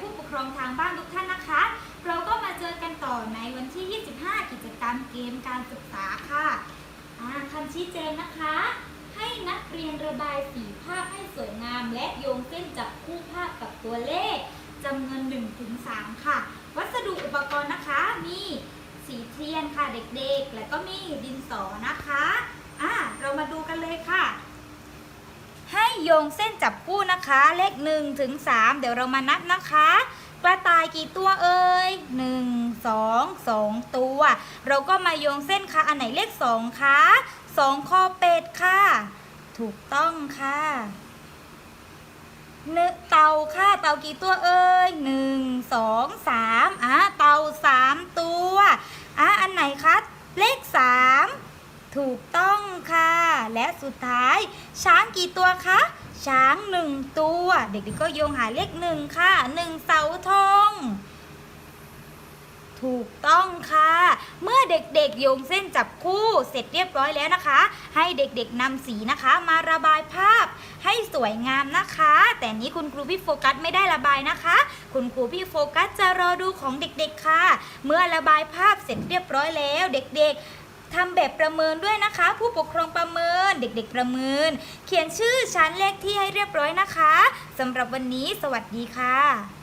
ผู้ปกครองทางบ้านทุกท่านนะคะ เราก็มาเจอกันต่อในวันที่ 25 กิจกรรมเกมการศึกษาค่ะอ่าคำชี้แจงนะคะ ให้นักเรียนระบายสีภาพให้สวยงาม และโยงเส้นจับคู่ภาพกับตัวเลขจำนวน1ถึง3ค่ะ วัสดุอุปกรณ์นะคะ มีสีเทียนค่ะเด็กๆ แล้วก็มีดินสอนะคะ อ่าเรามาดูกันเลยค่ะ ให้ โยงเส้นจับคู่นะคะ เลข1ถึง3เดี๋ยวเรามานับนะคะ กระต่ายกี่ตัวเอ่ย1 2 2 ตัว เราก็มาโยงเส้นค่ะ อันไหนเลข2คะ2คอเป็ดค่ะ ถูกต้องค่ะเนเต่าค่ะ เต่ากี่ตัวเอ่ย1 2 3อะเต่า3ตัวอะอันไหนคะเลข3 ถูกต้องค่ะ และสุดท้าย ช้างกี่ตัวคะ ช้างหนึ่งตัว เด็กๆก็โยงหาเลขหนึ่งค่ะหนึ่งเสาธงถูกต้องค่ะ เมื่อเด็กๆโยงเส้นจับคู่เสร็จเรียบร้อยแล้วนะคะ ให้เด็กๆนำสีนะคะ มาระบายภาพ ให้สวยงามนะคะ แต่นี้คุณครูพี่โฟกัสไม่ได้ระบายนะคะ คุณครูพี่โฟกัสจะรอดูของเด็กๆค่ะ เมื่อระบายภาพเสร็จเรียบร้อยแล้ว เด็กๆ ทำแบบประเมินด้วยนะคะ ผู้ปกครองประเมินเด็กๆประเมิน เขียนชื่อชั้นเลขที่ให้เรียบร้อยนะคะสำหรับวันนี้ สวัสดีค่ะ